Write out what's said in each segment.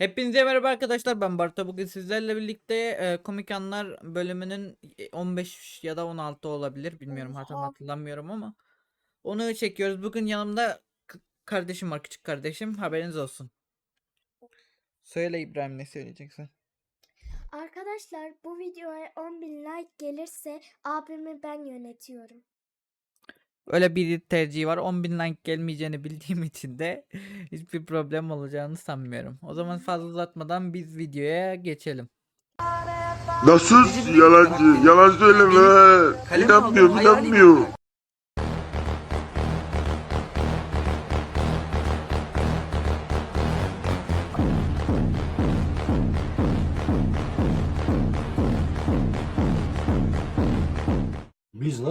Hepinize merhaba arkadaşlar ben Barto bugün sizlerle birlikte e, Komik Anlar bölümünün e, 15 ya da 16 olabilir bilmiyorum hatam Oha. hatırlamıyorum ama onu çekiyoruz. Bugün yanımda kardeşim var küçük kardeşim haberiniz olsun. Söyle İbrahim ne söyleyeceksin? Arkadaşlar bu videoya 10.000 like gelirse abimi ben yönetiyorum. Öyle bir tercihi var 10.000 like gelmeyeceğini bildiğim için de hiçbir problem olacağını sanmıyorum. O zaman fazla uzatmadan biz videoya geçelim. Nasıl yalancı? Yalan söyleme. İnanmıyor, inanmıyor.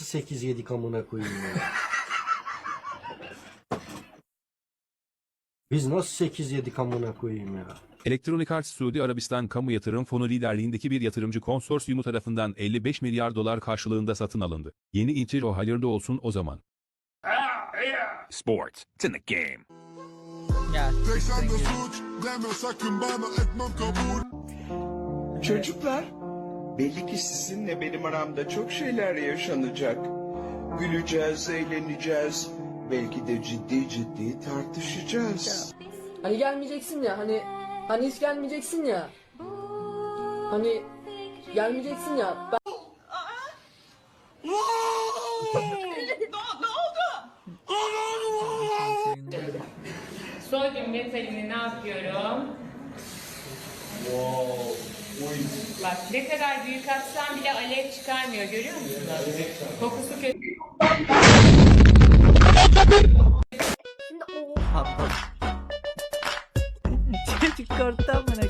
Nasıl 8 yedik amına koyayım ya? Biz nasıl 8 yedik amına koyayım ya? Electronic Arts Suudi Arabistan Kamu Yatırım Fonu liderliğindeki bir yatırımcı konsorsiyumu tarafından 55 milyar dolar karşılığında satın alındı. Yeni intro hayırlı olsun o zaman. Sport. It's in the game. Ya Tek sen suç deme sakın bana etmem kabul Çocuklar, belli ki sizinle benim aramda çok şeyler yaşanacak. Güleceğiz, eğleneceğiz. Belki de ciddi ciddi tartışacağız. Hani gelmeyeceksin ya hani hani hiç gelmeyeceksin ya. Hani gelmeyeceksin ya. Ben Sodyum metalini ne yapıyorum? Bak ne kadar büyük atsan bile alev çıkarmıyor görüyor musunuz? Kokusu kötü. Şimdi o. Çocuk korktu amına.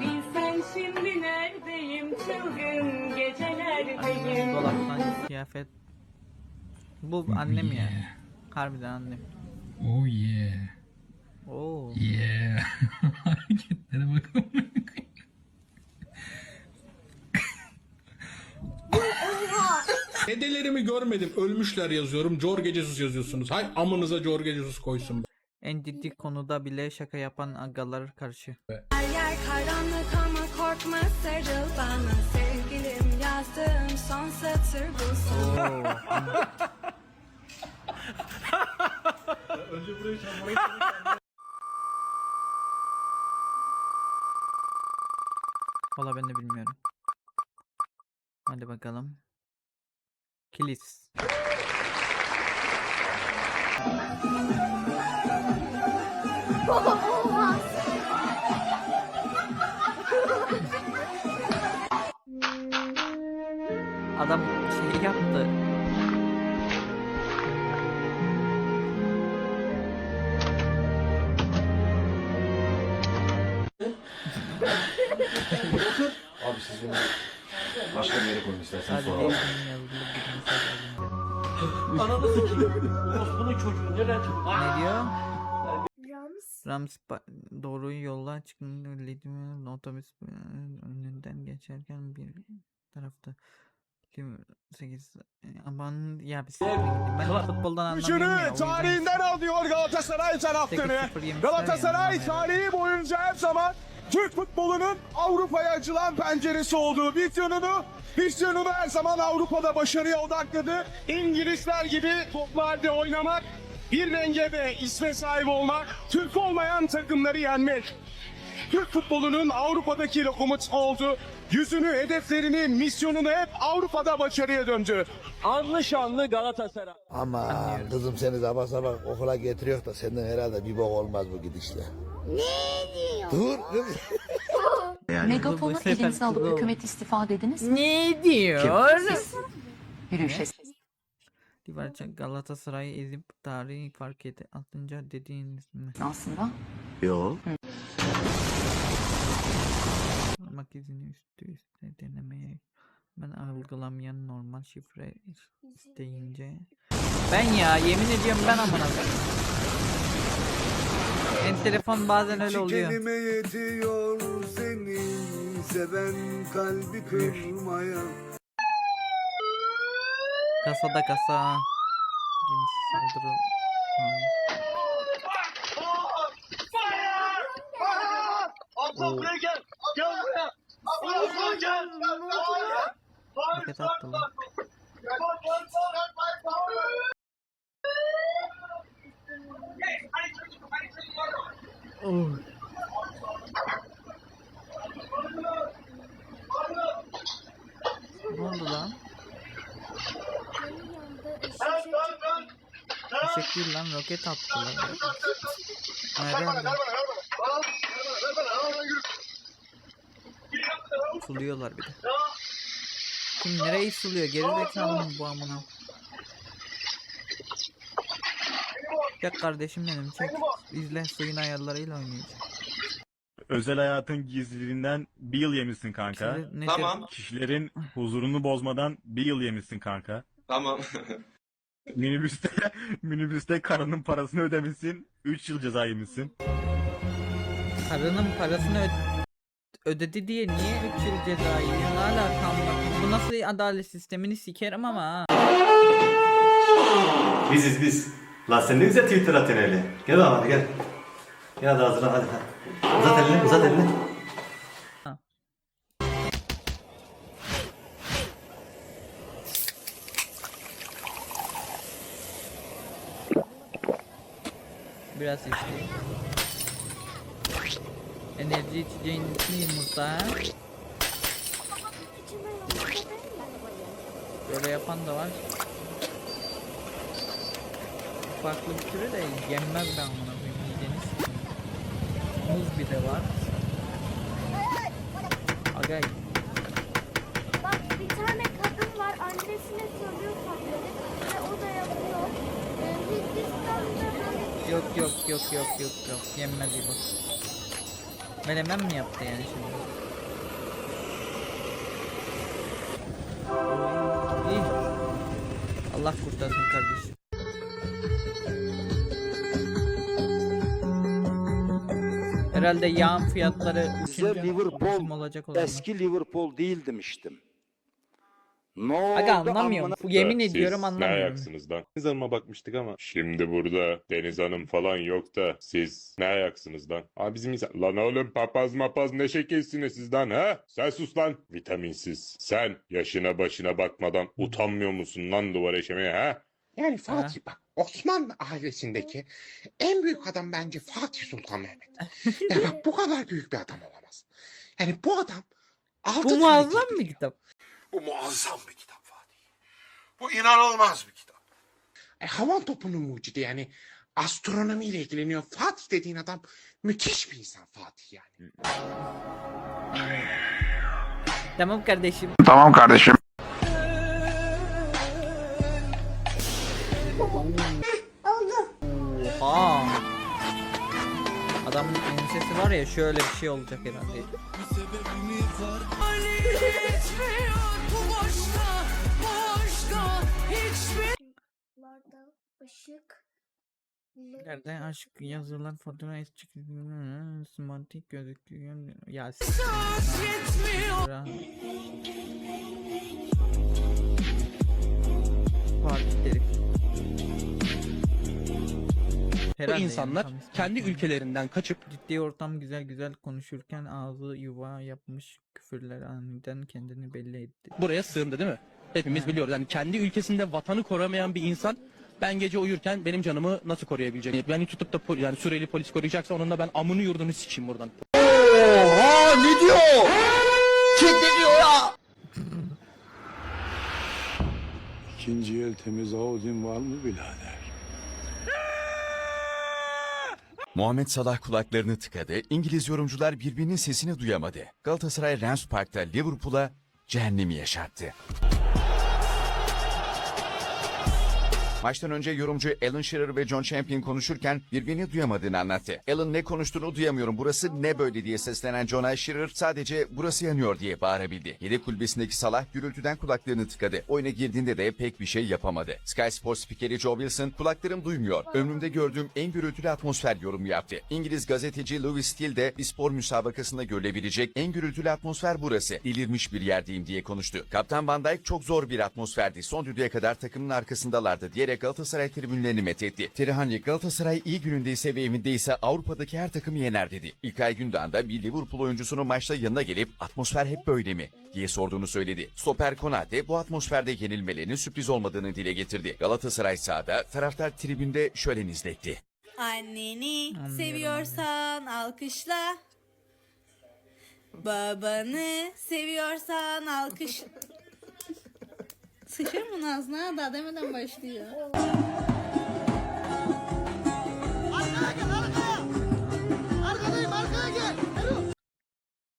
Bilsen şimdi neredeyim çılgın gecelerdeyim. Dolaptan kıyafet. Bu annem ya. Harbiden annem. Oh yeah. Oo. Yeah. Hareketlere bakalım. Dedelerimi görmedim. Ölmüşler yazıyorum. Jorge Jesus yazıyorsunuz. Hay amınıza Jorge Jesus koysun. En ciddi konuda bile şaka yapan agalar karşı. Yer karanlık ama korkma sarıl bana Sevgilim yazdığım son satır bu son Oo. Valla ben de bilmiyorum. Hadi bakalım. Kilis. Adam şey yaptı. Abi siz beni başka bir yere koyun istersen Hadi sonra. Değil yazılı bir mesaj alınca. Ne diyor? Rams. Doğru yolla çıktığında Lidim'in otobüs önünden geçerken bir tarafta kim 8 aman ya bir. Ben futboldan anlamıyorum ya. Tarihinden alıyor Galatasaray taraftarı 8-0 yemişler Galatasaray tarihi boyunca her zaman Türk futbolunun Avrupa'ya açılan penceresi olduğu vizyonunu Vizyonunu her zaman Avrupa'da başarıya odakladı. İngilizler gibi toplarda oynamak, bir renge ve isme sahip olmak, Türk olmayan takımları yenmek. Türk futbolunun Avrupa'daki lokomotifi oldu. Yüzünü, hedeflerini, misyonunu hep Avrupa'da başarıya döndü. Anlı şanlı Galatasaray. Ama kızım seni sabah sabah okula getiriyor da senden herhalde bir bok olmaz bu gidişle. Ne diyor? Dur kız. Megafonu elinize alıp hükümet istifa dediniz Ne diyor? Yürüyüşe Liverpool Galatasaray'ı ezip tarihi fark etti. Atınca dediğiniz mi? aslında. Yok. Parmak izini üstü üste denemeye ben algılamayan normal şifre isteyince ben ya yemin ediyorum ben amına koyayım. En telefon bazen öyle oluyor. kelime yetiyor seni seven kalbi kırmaya. Kasada kasa. Kim lan. Oh. Ne oldu lan? Eşek değil lan roket attılar. Herhalde. Suluyorlar bir de. Kim nereyi suluyor? Gerizekalı mı bu amına? Çek kardeşim benim çek. İzle suyun ayarlarıyla oynayacağım. Özel hayatın gizliliğinden bir yıl yemişsin kanka. Kişiler- ne Tamam. Kişilerin huzurunu bozmadan bir yıl yemişsin kanka. Tamam. Minibüste minibüste karının parasını ödemişsin. 3 yıl ceza yemişsin. Karının parasını ö- ödedi diye niye 3 yıl ceza yiyor? Ne alakam var? Bu nasıl adalet sistemini sikerim ama ha. Biziz biz. La sen ne güzel Twitter atıyorsun öyle. Gel bakalım hadi gel. Gel hadi hazırlan hadi. hadi. Uzat elini uzat elini. Biraz içeyim. Enerji içeceğin için yumurta. Böyle yapan da var. Farklı bir türü de yenmez ben bunu yiyeceğiniz. Muz bir de var. Agay. Bak bir tane kadın var annesine söylüyor tatları ve o da yapıyor. Ee, Hindistan'da böyle Yok yok yok yok yok yok yenmez bu. Menemen mi yaptı yani şimdi? İyi. Allah kurtarsın kardeşim. Herhalde yağın fiyatları uçunca uçum olacak olan. Liverpool değil demiştim. Ne Aga anlamıyorum. Bu yemin ediyorum Siz ne anlamıyorum. ayaksınız lan? Deniz Hanım'a bakmıştık ama. Şimdi burada Deniz Hanım falan yok da siz ne ayaksınız lan? Aa bizim insan... Lan oğlum papaz mapaz ne şekilsiniz siz lan ha? Sen sus lan. Vitaminsiz. Sen yaşına başına bakmadan utanmıyor musun lan duvar eşemeye ha? Yani Fatih bak Osmanlı ailesindeki en büyük adam bence Fatih Sultan Mehmet. Ya bak bu kadar büyük bir adam olamaz. Yani bu adam altı Bu tane muazzam bir kitap. Bu muazzam bir kitap Fatih. Bu inanılmaz bir kitap. E, havan topunun mucidi yani astronomiyle ilgileniyor. Fatih dediğin adam müthiş bir insan Fatih yani. Tamam kardeşim. Tamam kardeşim. Ensesi var ya şöyle bir şey olacak herhalde. larda ışık Nerede aşk yazılar fotoğraf çıkıyor. Semantik gözüküyor. Ya herif. Bu Herhalde insanlar yani, kendi ülkelerinden kaçıp Ciddi ortam güzel güzel konuşurken ağzı yuva yapmış küfürler aniden kendini belli etti. buraya sığındı değil mi? Hepimiz biliyoruz. Yani kendi ülkesinde vatanı koruyamayan bir insan ben gece uyurken benim canımı nasıl koruyabilecek? Beni tutup da pol- yani Suriyeli polis koruyacaksa onunla ben amını yurdunu sikeyim buradan. Oha ne diyor? Kim ne diyor ya? İkinci el temiz Audin var mı birader? Muhammed Salah kulaklarını tıkadı, İngiliz yorumcular birbirinin sesini duyamadı. Galatasaray Rams Park'ta Liverpool'a cehennemi yaşattı. Maçtan önce yorumcu Alan Shearer ve John Champion konuşurken birbirini duyamadığını anlattı. Alan ne konuştuğunu duyamıyorum burası ne böyle diye seslenen John Shearer sadece burası yanıyor diye bağırabildi. Yedek kulübesindeki Salah gürültüden kulaklarını tıkadı. Oyuna girdiğinde de pek bir şey yapamadı. Sky Sports spikeri Joe Wilson kulaklarım duymuyor. Ömrümde gördüğüm en gürültülü atmosfer yorumu yaptı. İngiliz gazeteci Louis Steele de bir spor müsabakasında görülebilecek en gürültülü atmosfer burası. Delirmiş bir yerdeyim diye konuştu. Kaptan Van Dijk çok zor bir atmosferdi. Son düdüğe kadar takımın arkasındalardı diyerek diyerek Galatasaray tribünlerini methetti. Tirihani Galatasaray iyi günündeyse ve evindeyse Avrupa'daki her takımı yener dedi. İlkay Gündoğan da bir Liverpool oyuncusunun maçta yanına gelip atmosfer hep böyle mi diye sorduğunu söyledi. Stoper Konate bu atmosferde yenilmelerinin sürpriz olmadığını dile getirdi. Galatasaray sahada taraftar tribünde şöyle nizletti. Anneni Anlıyorum, seviyorsan alkışla. Babanı seviyorsan alkış. Sıçarım bunun ağzına daha demeden başlıyor.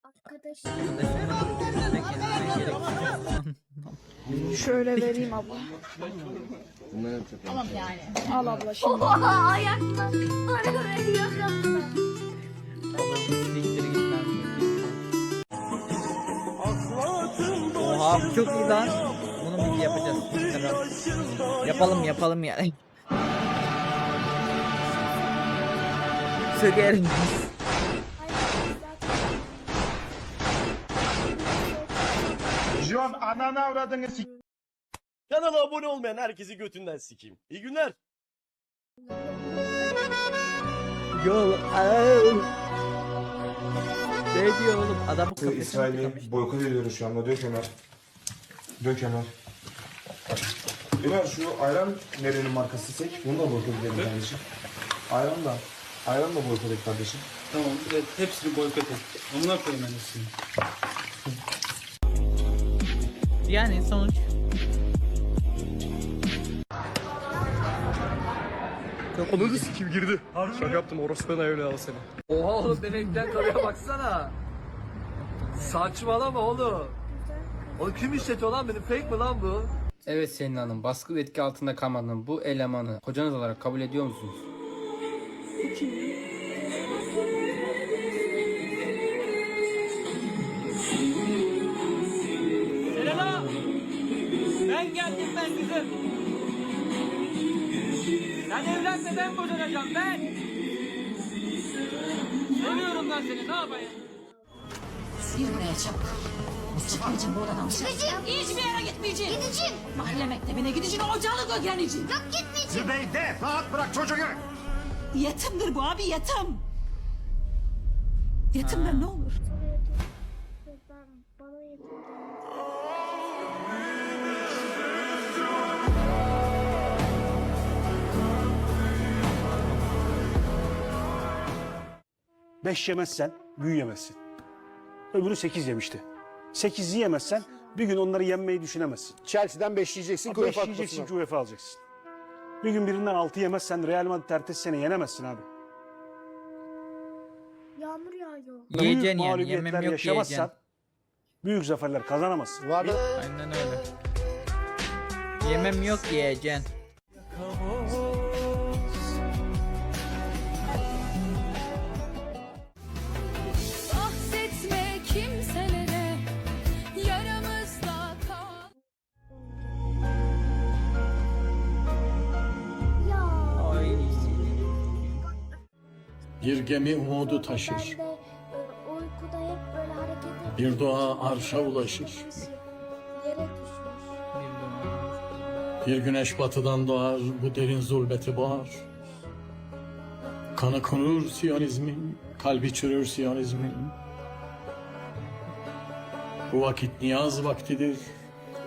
Arkadaşım. Şöyle vereyim abla. Tamam yani. Al abla şimdi. Oha ayakla. Arada yakaladı. Oha çok iyi lan. Biz yapacağız. Yapalım yapalım yani. Sökerim. John ananı avradını sik. Kanala abone olmayan herkesi götünden sikeyim. İyi günler. Yol. Au. Ne diyor oğlum? Adamın kafasını İsrail'i boykot ediyoruz şu anda. Dök Ömer. Dök Ömer. Ömer şu ayran nerenin markası sek? Bunu da boykot edelim kardeşim. Ayran da. Ayran da boykot et kardeşim. Tamam evet, hepsini boykot et. Koyayım ben hepsini. Yani sonuç. Ananı sikim girdi. Şaka yaptım orospu ben öyle al seni. Oha oğlum benekten karıya baksana. Saçmalama oğlum. Oğlum kim işletiyor lan beni? Fake mi lan bu? Evet Selin Hanım, baskı ve etki altında kalmadığın bu elemanı kocanız olarak kabul ediyor musunuz? Selena! Ben geldim ben kızım. Sen evlenme ben boşanacağım ben. Seviyorum ben seni ne yapayım? Buraya çabuk. Çıkmayacağım bu odadan dışarı. Gideceğim. Hiçbir yere gitmeyeceğim. Gideceğim. Mahalle mektebine gideceğim. Ocağını gölgeleyeceğim. Yok gitmeyeceğim. Zübeyde rahat bırak çocuğu. Yetimdir bu abi yetim. Yetimler ne olur? Beş yemezsen büyüyemezsin. Öbürü sekiz yemişti. Sekiz yiyemezsen bir gün onları yenmeyi düşünemezsin. Chelsea'den 5 yiyeceksin. Beş yiyeceksin ki UEFA alacaksın. Bir gün birinden altı yemezsen Real Madrid ertesi sene yenemezsin abi. Yağmur yağıyor. Büyük Yiyeceksin yani. mağlubiyetler Yemem yok yaşamazsan yiyeceksin. büyük zaferler kazanamazsın. Aynen öyle. Yemem yok yiyeceksin. Bir gemi umudu taşır. E, Bir doğa arşa ulaşır. Bir güneş batıdan doğar, bu derin zulmeti boğar. Kanı konur Siyonizmin, kalbi çürür Siyonizmin. Bu vakit niyaz vaktidir,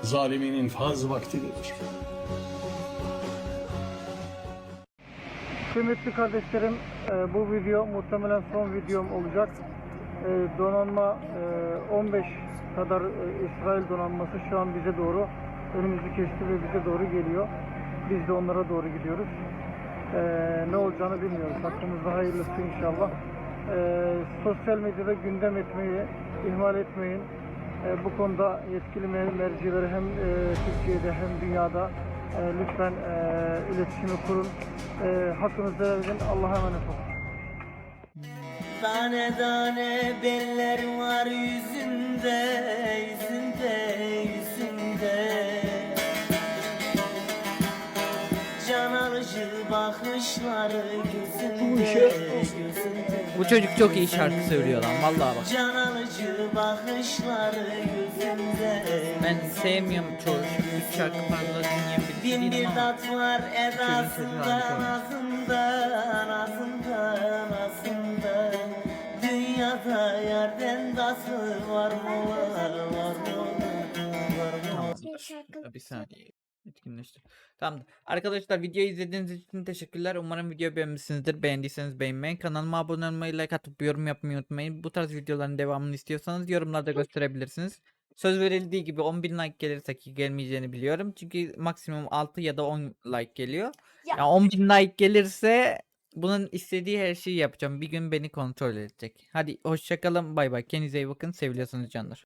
zalimin infaz vaktidir. Kıymetli kardeşlerim, e, bu video muhtemelen son videom olacak. E, donanma e, 15 kadar e, İsrail donanması şu an bize doğru önümüzü kesti ve bize doğru geliyor. Biz de onlara doğru gidiyoruz. Ne olacağını bilmiyoruz. Hakkımızda hayırlısı inşallah. Sosyal medyada gündem etmeyi ihmal etmeyin. Bu konuda yetkili mer- mercileri hem Türkiye'de hem dünyada e, lütfen e, iletişimi kurun. E, hakkınızı verin. Allah'a emanet olun. Tane tane beller var yüzünde, yüzünde, yüzünde. Can alıcı bakışları gözünde, gözünde. Bu çocuk çok iyi şarkı söylüyor lan vallahi bak. Can alıcı bakışları gözünde. Ben sevmiyorum çoğu şarkı, şarkı fazla dinleyen bir değilim bir tat var çocuğun çocuğu edasında harika oynuyor. Nazında Nazında Nazında Dünyada yerden dası var mı var var mı var mı. Bir saniye. Etkinleştir. Tamamdır. Arkadaşlar videoyu izlediğiniz için teşekkürler. Umarım videoyu beğenmişsinizdir. Beğendiyseniz beğenmeyi, kanalıma abone olmayı, like atıp yorum yapmayı unutmayın. Bu tarz videoların devamını istiyorsanız yorumlarda gösterebilirsiniz. Söz verildiği gibi 10.000 like gelirse ki gelmeyeceğini biliyorum. Çünkü maksimum 6 ya da 10 like geliyor. Ya. Ya 10.000 like gelirse bunun istediği her şeyi yapacağım. Bir gün beni kontrol edecek. Hadi hoşçakalın. Bay bay. Kendinize iyi bakın. Seviliyorsunuz canlar.